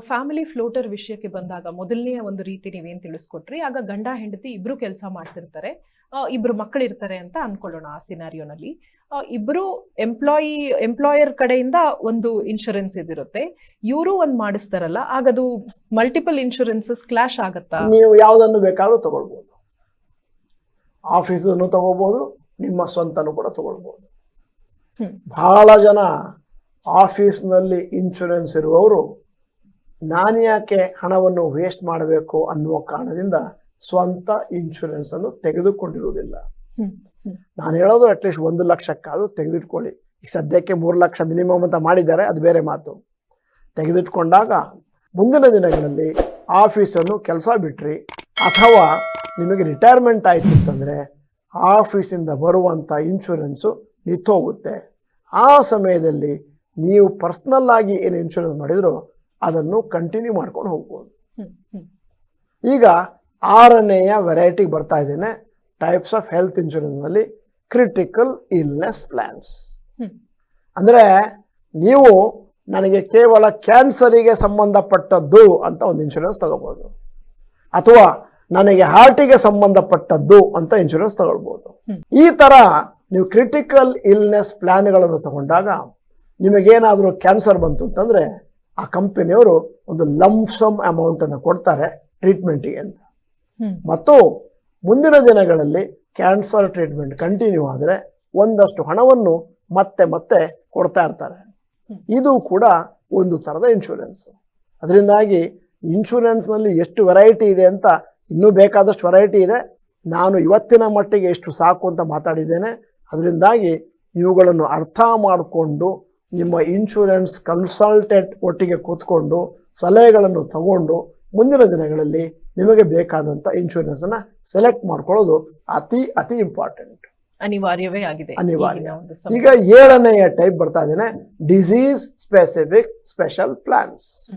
Family floater ವಿಷಯಕ್ಕೆ ಬಂದಾಗ ಮೊದಲನೆಯ ಒಂದು ರೀತಿ ನೀವೇನು ತಿಳಿಸ್ಕೊಟ್ರಿ? ಆಗ ಗಂಡ ಹೆಂಡತಿ ಇಬ್ರು ಕೆಲಸ ಮಾಡ್ತಿರ್ತಾರೆ. ಇಬ್ರು ಮಕ್ಕಳಿರ್ತಾರೆ ಅಂತ ಅನ್ಕೊಳ್ಳೋಣ ಆ ಸಿನಾರಿಯೋನಲ್ಲಿ ಇಬ್ರು ಎಂಪ್ಲಾಯಿ ಎಂಪ್ಲಾಯರ್ ಕಡೆಯಿಂದ ಒಂದು ಇನ್ಶೂರೆನ್ಸ್ ಇದಿರುತ್ತೆ. ಇವರು ಒಂದ್ ಮಾಡಿಸ್ತಾರಲ್ಲ ಆಗ ಅದು ಮಲ್ಟಿಪಲ್ ಇನ್ಶೂರೆನ್ಸಸ್ ಕ್ಲಾಶ್ ಆಗುತ್ತಾ? ನೀವು ಯಾವುದನ್ನು ಬೇಕಾದ್ರೂ ತಗೊಳ್ಬೋದು. ಆಫೀಸನ್ನು ತಗೋಬಹುದು ನಿಮ್ಮ ಸ್ವಂತನೂ ಕೂಡ ತಗೊಳ್ಬೋದು. ಬಹಳ ಜನ ಆಫೀಸ್ನಲ್ಲಿ ಇನ್ಶೂರೆನ್ಸ್ ಇರುವವರು ನಾನು ಯಾಕೆ ಹಣವನ್ನು ವೇಸ್ಟ್ ಮಾಡಬೇಕು ಅನ್ನುವ ಕಾರಣದಿಂದ ಸ್ವಂತ ಇನ್ಶೂರೆನ್ಸ್ ಅನ್ನು ತೆಗೆದುಕೊಂಡಿರುವುದಿಲ್ಲ. ನಾನು ಹೇಳೋದು ಅಟ್ಲೀಸ್ಟ್ ಒಂದು ಲಕ್ಷಕ್ಕಾದರೂ ತೆಗೆದಿಟ್ಕೊಳ್ಳಿ ಈಗ ಸದ್ಯಕ್ಕೆ ಮೂರು ಲಕ್ಷ ಮಿನಿಮಮ್ ಅಂತ ಮಾಡಿದ್ದಾರೆ ಅದು ಬೇರೆ ಮಾತು. ತೆಗೆದಿಟ್ಕೊಂಡಾಗ ಮುಂದಿನ ದಿನಗಳಲ್ಲಿ ಆಫೀಸನ್ನು ಕೆಲಸ ಬಿಟ್ರಿ ಅಥವಾ ನಿಮಗೆ ರಿಟೈರ್ಮೆಂಟ್ ಆಯಿತು ಅಂತಂದರೆ ಆಫೀಸಿಂದ ಬರುವಂಥ ಇನ್ಶೂರೆನ್ಸು ನಿಂತೋಗುತ್ತೆ. ಆ ಸಮಯದಲ್ಲಿ ನೀವು ಪರ್ಸ್ನಲ್ಲಾಗಿ ಏನು ಇನ್ಶೂರೆನ್ಸ್ ಮಾಡಿದ್ರು ಅದನ್ನು ಕಂಟಿನ್ಯೂ ಮಾಡ್ಕೊಂಡು ಹೋಗ್ಬೋದು. ಈಗ ಆರನೆಯ ವೆರೈಟಿಗೆ ಬರ್ತಾ ಇದ್ದೇನೆ. ಟೈಪ್ಸ್ ಆಫ್ ಹೆಲ್ತ್ ಇನ್ಶೂರೆನ್ಸ್ನಲ್ಲಿ ಕ್ರಿಟಿಕಲ್ ಇಲ್ನೆಸ್ ಪ್ಲ್ಯಾನ್ಸ್ ಅಂದ್ರೆ ಅಂದರೆ ನೀವು ನನಗೆ ಕೇವಲ ಕ್ಯಾನ್ಸರಿಗೆ ಸಂಬಂಧಪಟ್ಟದ್ದು ಅಂತ ಒಂದು ಇನ್ಶೂರೆನ್ಸ್ ತಗೋಬೋದು. ಅಥವಾ ನನಗೆ ಹಾರ್ಟಿಗೆ ಸಂಬಂಧಪಟ್ಟದ್ದು ಅಂತ ಇನ್ಶೂರೆನ್ಸ್ ತಗೊಳ್ಬೋದು. ಈ ತರ ನೀವು ಕ್ರಿಟಿಕಲ್ ಇಲ್ನೆಸ್ ಪ್ಲಾನ್ಗಳನ್ನು ತಗೊಂಡಾಗ ನಿಮಗೇನಾದರೂ ಕ್ಯಾನ್ಸರ್ ಬಂತು ಅಂತಂದರೆ ಆ ಕಂಪನಿಯವರು ಒಂದು ಲಂಸಮ್ ಅಮೌಂಟನ್ನು ಕೊಡ್ತಾರೆ ಟ್ರೀಟ್ಮೆಂಟಿಗೆ ಅಂತ. ಮತ್ತು ಮುಂದಿನ ದಿನಗಳಲ್ಲಿ ಕ್ಯಾನ್ಸರ್ ಟ್ರೀಟ್ಮೆಂಟ್ ಕಂಟಿನ್ಯೂ ಆದರೆ ಒಂದಷ್ಟು ಹಣವನ್ನು ಮತ್ತೆ ಮತ್ತೆ ಕೊಡ್ತಾ ಇರ್ತಾರೆ. ಇದು ಕೂಡ ಒಂದು ಥರದ ಇನ್ಶೂರೆನ್ಸ್ ಅದರಿಂದಾಗಿ ಇನ್ಶೂರೆನ್ಸ್ನಲ್ಲಿ ಎಷ್ಟು ವೆರೈಟಿ ಇದೆ ಅಂತ ಇನ್ನೂ ಬೇಕಾದಷ್ಟು ವೆರೈಟಿ ಇದೆ. ನಾನು ಇವತ್ತಿನ ಮಟ್ಟಿಗೆ ಎಷ್ಟು ಸಾಕು ಅಂತ ಮಾತಾಡಿದ್ದೇನೆ. ಅದರಿಂದಾಗಿ ಇವುಗಳನ್ನು ಅರ್ಥ ಮಾಡಿಕೊಂಡು ನಿಮ್ಮ ಇನ್ಶೂರೆನ್ಸ್ ಕನ್ಸಲ್ಟೆಂಟ್ ಒಟ್ಟಿಗೆ ಕೂತ್ಕೊಂಡು ಸಲಹೆಗಳನ್ನು ತಗೊಂಡು ಮುಂದಿನ ದಿನಗಳಲ್ಲಿ ನಿಮಗೆ ಬೇಕಾದಂಥ ಇನ್ಶೂರೆನ್ಸನ್ನು ಸೆಲೆಕ್ಟ್ ಮಾಡ್ಕೊಳ್ಳೋದು ಅತಿ ಅತಿ ಇಂಪಾರ್ಟೆಂಟ್ ಅನಿವಾರ್ಯವೇ ಆಗಿದೆ ಅನಿವಾರ್ಯ. ಈಗ ಏಳನೆಯ ಟೈಪ್ ಬರ್ತಾ ಇದ್ದೇನೆ ಡಿಸೀಸ್ ಸ್ಪೆಸಿಫಿಕ್ ಸ್ಪೆಷಲ್ ಪ್ಲಾನ್ಸ್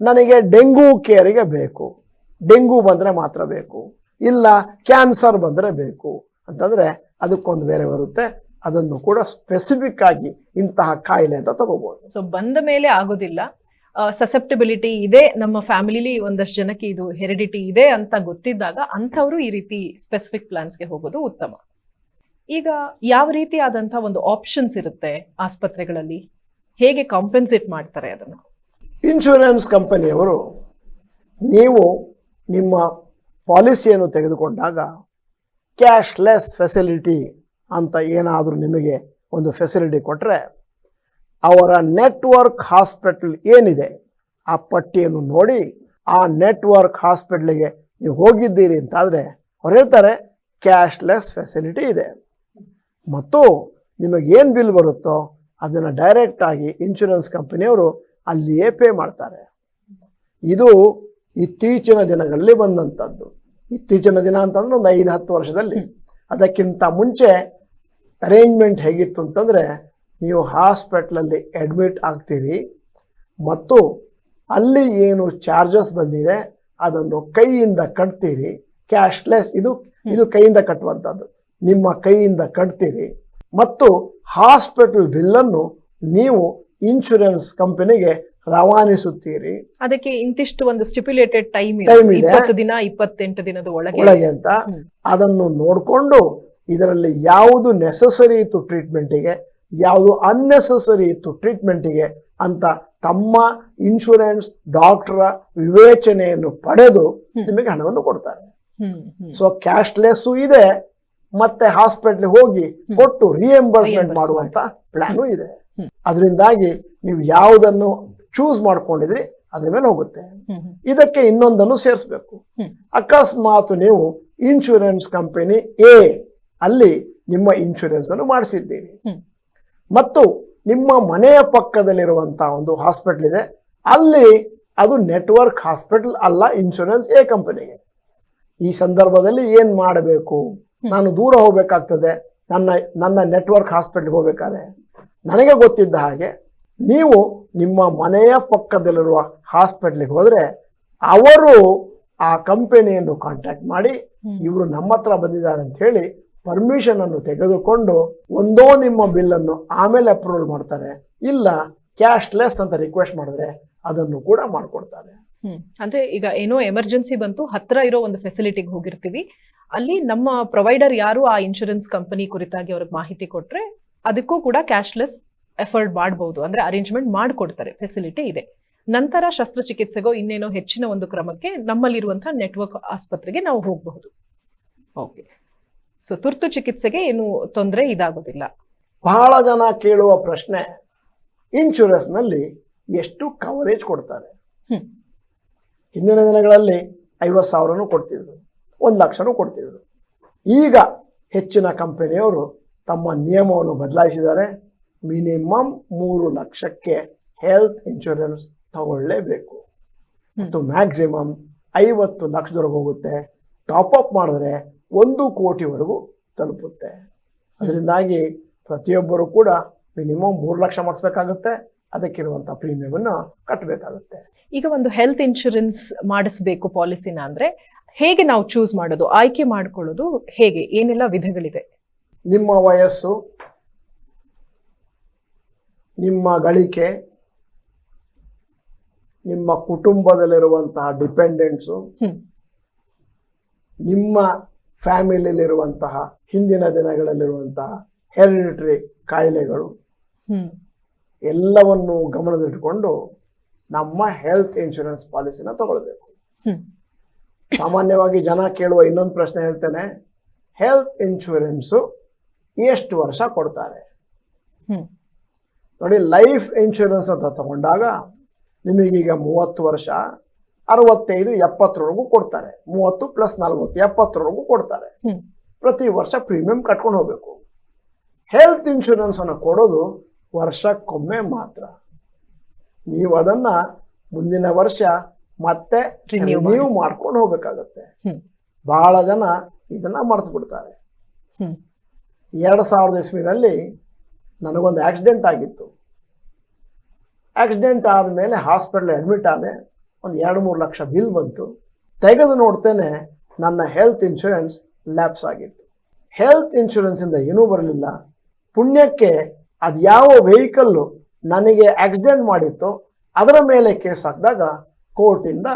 ನನಗೆ ಡೆಂಗು ಕೇರಿಗೆ ಬೇಕು. ಡೆಂಗು ಬಂದರೆ ಮಾತ್ರ ಬೇಕು. ಇಲ್ಲ ಕ್ಯಾನ್ಸರ್ ಬಂದರೆ ಬೇಕು. ಅಂತಂದರೆ ಅದಕ್ಕೊಂದು ಬೇರೆ ಬರುತ್ತೆ. ಅದನ್ನು ಕೂಡ ಸ್ಪೆಸಿಫಿಕ್ ಆಗಿ ಇಂತಹ ಕಾಯಿಲೆ ಅಂತ ತಗೋಬಹುದು ಸೊ ಬಂದ ಮೇಲೆ ಆಗೋದಿಲ್ಲ. ಸಸೆಪ್ಟಿಬಿಲಿಟಿ ಇದೆ ನಮ್ಮ ಫ್ಯಾಮಿಲಿಲಿ ಒಂದಷ್ಟು ಜನಕ್ಕೆ ಇದು ಹೆರಿಡಿಟಿ ಇದೆ ಅಂತ ಗೊತ್ತಿದ್ದಾಗ ಅಂಥವರು ಈ ರೀತಿ ಸ್ಪೆಸಿಫಿಕ್ ಪ್ಲಾನ್ಸ್ಗೆ ಹೋಗೋದು ಉತ್ತಮ. ಈಗ ಯಾವ ರೀತಿ ಆದಂಥ ಒಂದು ಆಪ್ಷನ್ಸ್ ಇರುತ್ತೆ ಆಸ್ಪತ್ರೆಗಳಲ್ಲಿ? ಹೇಗೆ ಕಾಂಪೆನ್ಸೇಟ್ ಮಾಡ್ತಾರೆ ಅದನ್ನು? ಇನ್ಶೂರೆನ್ಸ್ ಕಂಪನಿಯವರು ನೀವು ನಿಮ್ಮ ಪಾಲಿಸಿಯನ್ನು ತೆಗೆದುಕೊಂಡಾಗ ಕ್ಯಾಶ್ಲೆಸ್ ಫೆಸಿಲಿಟಿ ಅಂತ ಏನಾದರೂ ನಿಮಗೆ ಒಂದು ಫೆಸಿಲಿಟಿ ಕೊಟ್ಟರೆ ಅವರ ನೆಟ್ವರ್ಕ್ ಹಾಸ್ಪಿಟಲ್ ಏನಿದೆ, ಆ ಪಟ್ಟಿಯನ್ನು ನೋಡಿ, ಆ ನೆಟ್ವರ್ಕ್ ಹಾಸ್ಪಿಟ್ಲಿಗೆ ನೀವು ಹೋಗಿದ್ದೀರಿ ಅಂತಾದರೆ, ಅವ್ರು ಹೇಳ್ತಾರೆ ಕ್ಯಾಶ್ಲೆಸ್ ಫೆಸಿಲಿಟಿ ಇದೆ. ಮತ್ತು ನಿಮಗೆ ಏನು ಬಿಲ್ ಬರುತ್ತೋ, ಅದನ್ನು ಡೈರೆಕ್ಟಾಗಿ ಇನ್ಶೂರೆನ್ಸ್ ಕಂಪನಿಯವರು ಅಲ್ಲಿಯೇ ಪೇ ಮಾಡ್ತಾರೆ. ಇದು ಇತ್ತೀಚಿನ ದಿನಗಳಲ್ಲಿ ಬಂದಂಥದ್ದು ಇತ್ತೀಚಿನ ದಿನ ಅಂತಂದ್ರೆ ಒಂದು ಐದು ಹತ್ತು ವರ್ಷದಲ್ಲಿ. ಅದಕ್ಕಿಂತ ಮುಂಚೆ ಅರೇಂಜ್ಮೆಂಟ್ ಹೇಗಿತ್ತು ಅಂತಂದರೆ ನೀವು ಹಾಸ್ಪಿಟ್ಲಲ್ಲಿ ಅಡ್ಮಿಟ್ ಆಗ್ತೀರಿ ಮತ್ತು ಅಲ್ಲಿ ಏನು ಚಾರ್ಜಸ್ ಬಂದಿದೆ ಅದನ್ನು ಕೈಯಿಂದ ಕಟ್ತೀರಿ. ಕ್ಯಾಶ್ಲೆಸ್ ಇದು ಇದು ಕೈಯಿಂದ ಕಟ್ಟುವಂಥದ್ದು. ನಿಮ್ಮ ಕೈಯಿಂದ ಕಟ್ತೀರಿ. ಮತ್ತು ಹಾಸ್ಪಿಟಲ್ ಬಿಲ್ಲನ್ನು ನೀವು ಇನ್ಶೂರೆನ್ಸ್ ಕಂಪನಿಗೆ ರವಾನಿಸುತ್ತೀರಿ. ಅದಕ್ಕೆ ಇಂತಿಷ್ಟು ಒಂದು ಸ್ಟಿಪ್ಯುಲೇಟೆಡ್ ಟೈಮ್ Time ಇದೆ. ದಿನ ಇಪ್ಪತ್ತೆಂಟು ದಿನದ ಒಳಗೆ. ಒಳಗೆ ಅಂತ. ಅದನ್ನು ನೋಡಿಕೊಂಡು ಇದರಲ್ಲಿ ಯಾವುದು ನೆಸಸರಿ ಇತ್ತು ಟ್ರೀಟ್ಮೆಂಟಿಗೆ ಯಾವುದು ಅನ್ನೆಸಸರಿ ಇತ್ತು ಟ್ರೀಟ್ಮೆಂಟಿಗೆ ಅಂತ ತಮ್ಮ ಇನ್ಶೂರೆನ್ಸ್ ಡಾಕ್ಟರ ವಿವೇಚನೆಯನ್ನು ಪಡೆದು ನಿಮಗೆ ಹಣವನ್ನು ಕೊಡ್ತಾರೆ. ಸೊ ಕ್ಯಾಶ್ಲೆಸ್ಸು ಇದೆ ಮತ್ತೆ ಹಾಸ್ಪಿಟ್ಲ್ ಹೋಗಿ ಕೊಟ್ಟು ರಿಎಂಬರ್ಸ್ಮೆಂಟ್ ಮಾಡುವಂತ ಪ್ಲಾನು ಇದೆ. ಅದರಿಂದಾಗಿ ನೀವು ಯಾವುದನ್ನು ಚೂಸ್ ಮಾಡ್ಕೊಂಡಿದ್ರಿ ಅದ್ರ ಮೇಲೆ ಹೋಗುತ್ತೆ. ಇದಕ್ಕೆ ಇನ್ನೊಂದನ್ನು ಸೇರಿಸ್ಬೇಕು. ಅಕಸ್ಮಾತ್ ನೀವು ಇನ್ಶೂರೆನ್ಸ್ ಕಂಪನಿ ಎ ಅಲ್ಲಿ ನಿಮ್ಮ ಇನ್ಶೂರೆನ್ಸ್ ಅನ್ನು ಮಾಡಿಸಿದ್ದೀರಿ ಮತ್ತು ನಿಮ್ಮ ಮನೆಯ ಪಕ್ಕದಲ್ಲಿರುವಂತಹ ಒಂದು ಹಾಸ್ಪಿಟಲ್ ಇದೆ. ಅಲ್ಲಿ ಅದು ನೆಟ್ವರ್ಕ್ ಹಾಸ್ಪಿಟಲ್ ಅಲ್ಲ ಇನ್ಶೂರೆನ್ಸ್ ಎ ಕಂಪನಿಗೆ ಈ ಸಂದರ್ಭದಲ್ಲಿ ಏನ್ ಮಾಡಬೇಕು? ನಾನು ದೂರ ಹೋಗ್ಬೇಕಾಗ್ತದೆ. ನನ್ನ ನನ್ನ ನೆಟ್ವರ್ಕ್ ಹಾಸ್ಪಿಟಲ್ಗೆ ಹೋಗ್ಬೇಕಾದ್ರೆ. ನನಗೆ ಗೊತ್ತಿದ್ದ ಹಾಗೆ ನೀವು ನಿಮ್ಮ ಮನೆಯ ಪಕ್ಕದಲ್ಲಿರುವ ಹಾಸ್ಪಿಟ್ಲಿಗೆ ಹೋದ್ರೆ ಅವರು ಆ ಕಂಪನಿಯನ್ನು ಕಾಂಟ್ಯಾಕ್ಟ್ ಮಾಡಿ ಇವರು ನಮ್ಮ ಹತ್ರ ಬಂದಿದ್ದಾರೆ ಅಂತ ಹೇಳಿ ಪರ್ಮಿಷನ್ ಅನ್ನು ತೆಗೆದುಕೊಂಡು ಒಂದೋ ನಿಮ್ಮ ಬಿಲ್ ಅನ್ನು ಆಮೇಲೆ ಅಪ್ರೂವಲ್ ಮಾಡ್ತಾರೆ ಇಲ್ಲ ಕ್ಯಾಶ್ಲೆಸ್ ಅಂತ ರಿಕ್ವೆಸ್ಟ್ ಮಾಡಿದ್ರೆ ಅದನ್ನು ಕೂಡ ಮಾಡಿಕೊಡ್ತಾರೆ. ಅಂದ್ರೆ ಈಗ ಏನೋ ಎಮರ್ಜೆನ್ಸಿ ಬಂತು ಹತ್ರ ಇರೋ ಒಂದು ಫೆಸಿಲಿಟಿಗೆ ಹೋಗಿರ್ತೀವಿ. ಅಲ್ಲಿ ನಮ್ಮ ಪ್ರೊವೈಡರ್ ಯಾರು ಆ ಇನ್ಶೂರೆನ್ಸ್ ಕಂಪನಿ ಕುರಿತಾಗಿ ಅವ್ರಿಗೆ ಮಾಹಿತಿ ಕೊಟ್ರೆ ಅದಕ್ಕೂ ಕೂಡ ಕ್ಯಾಶ್ಲೆಸ್ ಎಫರ್ಡ್ ಮಾಡಬಹುದು ಅಂದ್ರೆ ಅರೇಂಜ್ಮೆಂಟ್ ಮಾಡಿಕೊಡ್ತಾರೆ ಫೆಸಿಲಿಟಿ ಇದೆ. ನಂತರ ಶಸ್ತ್ರಚಿಕಿತ್ಸೆಗೋ ಇನ್ನೇನೋ ಹೆಚ್ಚಿನ ಒಂದು ಕ್ರಮಕ್ಕೆ ನಮ್ಮಲ್ಲಿರುವಂತಹ ನೆಟ್ವರ್ಕ್ ಆಸ್ಪತ್ರೆಗೆ ನಾವು ಹೋಗಬಹುದು. ಓಕೆ ಸೊ ತುರ್ತು ಚಿಕಿತ್ಸೆಗೆ ಏನು ತೊಂದರೆ ಇದಾಗೋದಿಲ್ಲ. ಬಹಳ ಜನ ಕೇಳುವ ಪ್ರಶ್ನೆ ಇನ್ಶೂರೆನ್ಸ್ನಲ್ಲಿ ಎಷ್ಟು ಕವರೇಜ್ ಕೊಡ್ತಾರೆ? ಹಿಂದಿನ ದಿನಗಳಲ್ಲಿ ಐವತ್ತು ಸಾವಿರನೂ ಕೊಡ್ತಿದ್ರು ಒಂದು ಲಕ್ಷನೂ ಕೊಡ್ತಿದ್ರು. ಈಗ ಹೆಚ್ಚಿನ ಕಂಪನಿಯವರು ತಮ್ಮ ನಿಯಮವನ್ನು ಬದಲಾಯಿಸಿದ್ದಾರೆ. ಮಿನಿಮಮ್ ಮೂರು ಲಕ್ಷಕ್ಕೆ ಹೆಲ್ತ್ ಇನ್ಶೂರೆನ್ಸ್ ತಗೊಳ್ಳೇಬೇಕು. ಮತ್ತು ಮ್ಯಾಕ್ಸಿಮಮ್ ಐವತ್ತು ಲಕ್ಷದವರೆಗೆ ಹೋಗುತ್ತೆ. ಟಾಪ್ ಅಪ್ ಮಾಡಿದ್ರೆ ಒಂದು ಕೋಟಿವರೆಗೂ ತಲುಪುತ್ತೆ. ಅದರಿಂದಾಗಿ ಪ್ರತಿಯೊಬ್ಬರು ಕೂಡ ಮಿನಿಮಮ್ ಮೂರು ಲಕ್ಷ ಮಾಡಿಸ್ಬೇಕಾಗುತ್ತೆ. ಅದಕ್ಕಿರುವಂಥ ಪ್ರೀಮಿಯಮನ್ನು ಕಟ್ಟಬೇಕಾಗುತ್ತೆ ಈಗ ಒಂದು ಹೆಲ್ತ್ ಇನ್ಶೂರೆನ್ಸ್ ಮಾಡಿಸಬೇಕು ಪಾಲಿಸಿನ ಅಂದ್ರೆ ಹೇಗೆ ನಾವು ಚೂಸ್ ಮಾಡೋದು ಆಯ್ಕೆ ಮಾಡಿಕೊಳ್ಳೋದು ಹೇಗೆ ಏನೆಲ್ಲ ವಿಧಗಳಿದೆ? ನಿಮ್ಮ ವಯಸ್ಸು ನಿಮ್ಮ ಗಳಿಕೆ ನಿಮ್ಮ ಕುಟುಂಬದಲ್ಲಿರುವಂತಹ ಡಿಪೆಂಡೆಂಟ್ಸು ನಿಮ್ಮ ಫ್ಯಾಮಿಲಿಯಲ್ಲಿರುವಂತಹ ಹಿಂದಿನ ದಿನಗಳಲ್ಲಿರುವಂತಹ ಹೆರಿಡಿಟರಿ ಕಾಯಿಲೆಗಳು ಎಲ್ಲವನ್ನು ಗಮನದಲ್ಲಿಟ್ಟುಕೊಂಡು ನಮ್ಮ ಹೆಲ್ತ್ ಇನ್ಶೂರೆನ್ಸ್ ಪಾಲಿಸಿನ ತಗೊಳ್ಬೇಕು. ಸಾಮಾನ್ಯವಾಗಿ ಜನ ಕೇಳುವ ಇನ್ನೊಂದು ಪ್ರಶ್ನೆ ಹೇಳ್ತೇನೆ ಹೆಲ್ತ್ ಇನ್ಶೂರೆನ್ಸು ಎಷ್ಟು ವರ್ಷ ಕೊಡ್ತಾರೆ? ನೋಡಿ ಲೈಫ್ ಇನ್ಶೂರೆನ್ಸ್ ಅಂತ ತಗೊಂಡಾಗ ನಿಮಗೀಗ ಮೂವತ್ತು ವರ್ಷ ಅರವತ್ತೈದು ಎಪ್ಪತ್ತರವರೆಗೂ ಕೊಡ್ತಾರೆ. ಮೂವತ್ತು ಪ್ಲಸ್ ನಲ್ವತ್ತು ಎಪ್ಪತ್ತರವರೆಗೂ ಕೊಡ್ತಾರೆ. ಪ್ರತಿ ವರ್ಷ ಪ್ರೀಮಿಯಂ ಕಟ್ಕೊಂಡು ಹೋಗ್ಬೇಕು. ಹೆಲ್ತ್ ಇನ್ಶೂರೆನ್ಸ್ ಅನ್ನು ಕೊಡೋದು ವರ್ಷಕ್ಕೊಮ್ಮೆ ಮಾತ್ರ. ನೀವು ಅದನ್ನ ಮುಂದಿನ ವರ್ಷ ಮತ್ತೆ ನೀವು ಮಾಡ್ಕೊಂಡು ಹೋಗ್ಬೇಕಾಗತ್ತೆ. ಬಹಳ ಜನ ಇದನ್ನ ಮರೆತು ಬಿಡ್ತಾರೆ ಎರಡ್ ಎರಡು ಸಾವಿರದ ಇಸ್ವಿನಲ್ಲಿ ನನಗೊಂದು ಆಕ್ಸಿಡೆಂಟ್ ಆಗಿತ್ತು. ಆಕ್ಸಿಡೆಂಟ್ ಆದಮೇಲೆ ಹಾಸ್ಪಿಟಲ್ ಅಡ್ಮಿಟ್ ಆದೆ. ಒಂದು ಎರಡು ಮೂರು ಲಕ್ಷ ಬಿಲ್ ಬಂತು. ತೆಗೆದು ನೋಡ್ತೇನೆ ನನ್ನ ಹೆಲ್ತ್ ಇನ್ಶೂರೆನ್ಸ್ ಲ್ಯಾಪ್ಸ್ ಆಗಿತ್ತು. ಹೆಲ್ತ್ ಇನ್ಶೂರೆನ್ಸಿಂದ ಏನೂ ಬರಲಿಲ್ಲ. ಪುಣ್ಯಕ್ಕೆ ಅದು ಯಾವ ವೆಹಿಕಲ್ಲು ನನಗೆ ಆಕ್ಸಿಡೆಂಟ್ ಮಾಡಿತ್ತೋ ಅದರ ಮೇಲೆ ಕೇಸ್ ಹಾಕಿದಾಗ ಕೋರ್ಟಿಂದ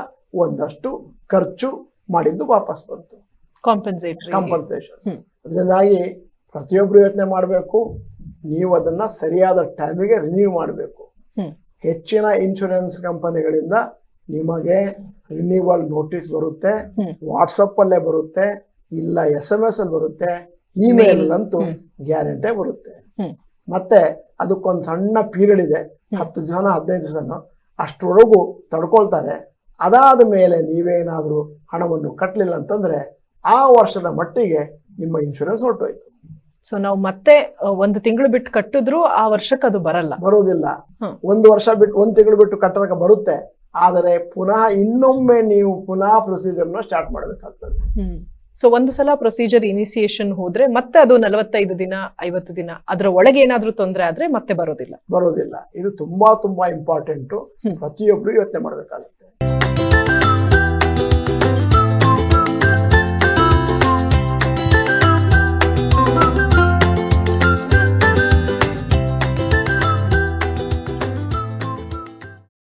ಒಂದಷ್ಟು ಖರ್ಚು ಮಾಡಿದ್ದು ವಾಪಸ್ ಬಂತು. ಕಾಂಪನ್ಸೇಷನ್ ಕಾಂಪನ್ಸೇಷನ್ ಅದರಿಂದಾಗಿ ಪ್ರತಿಯೊಬ್ಬರು ಯೋಚನೆ ಮಾಡಬೇಕು. ನೀವು ಅದನ್ನ ಸರಿಯಾದ ಟೈಮಿಗೆ ರಿನ್ಯೂ ಮಾಡಬೇಕು. ಹೆಚ್ಚಿನ ಇನ್ಶೂರೆನ್ಸ್ ಕಂಪನಿಗಳಿಂದ ನಿಮಗೆ ರಿನ್ಯೂವಲ್ ನೋಟಿಸ್ ಬರುತ್ತೆ. ವಾಟ್ಸಪ್ ಅಲ್ಲೇ ಬರುತ್ತೆ ಇಲ್ಲ ಎಸ್ ಎಂ ಎಸ್ ಅಲ್ಲಿ ಬರುತ್ತೆ ಇಮೇಲ್ ಅಂತೂ ಗ್ಯಾರಂಟಿ ಬರುತ್ತೆ. ಮತ್ತೆ ಅದಕ್ಕೊಂದು ಸಣ್ಣ ಪೀರಿಯಡ್ ಇದೆ ಹತ್ತು ಜನ ಹದಿನೈದು ಜನ ಅಷ್ಟರೊಳಗೂ ತಡ್ಕೊಳ್ತಾರೆ. ಅದಾದ ಮೇಲೆ ನೀವೇನಾದರೂ ಹಣವನ್ನು ಕಟ್ಟಲಿಲ್ಲ ಅಂತಂದ್ರೆ ಆ ವರ್ಷದ ಮಟ್ಟಿಗೆ ನಿಮ್ಮ ಇನ್ಶೂರೆನ್ಸ್ ಹೊರಟೋಯ್ತು. ಸೊ ನಾವು ಮತ್ತೆ ಒಂದು ತಿಂಗಳು ಬಿಟ್ಟು ಕಟ್ಟಿದ್ರು ಆ ವರ್ಷಕ್ಕೆ ಅದು ಬರಲ್ಲ ಬರೋದಿಲ್ಲ ಒಂದು ವರ್ಷ ಬಿಟ್ಟು ಒಂದು ತಿಂಗಳು ಬಿಟ್ಟು ಕಟ್ಟಕ್ಕೆ ಬರುತ್ತೆ. ಆದರೆ ಪುನಃ ಇನ್ನೊಮ್ಮೆ ನೀವು ಪುನಃ ಪ್ರೊಸೀಜರ್ನ ಸ್ಟಾರ್ಟ್ ಮಾಡಬೇಕಾಗ್ತದೆ. ಸೊ ಒಂದು ಸಲ ಪ್ರೊಸೀಜರ್ ಇನಿಸಿಯೇಷನ್ ಹೋದ್ರೆ ಮತ್ತೆ ಅದು ನಲವತ್ತೈದು ದಿನ ಐವತ್ತು ದಿನ ಅದರ ಒಳಗೆ ಏನಾದ್ರೂ ತೊಂದರೆ ಆದ್ರೆ ಮತ್ತೆ ಬರೋದಿಲ್ಲ. ಬರೋದಿಲ್ಲ. ಇದು ತುಂಬಾ ತುಂಬಾ ಇಂಪಾರ್ಟೆಂಟು. ಪ್ರತಿಯೊಬ್ರು ಯೋಚನೆ ಮಾಡಬೇಕಾಗುತ್ತೆ.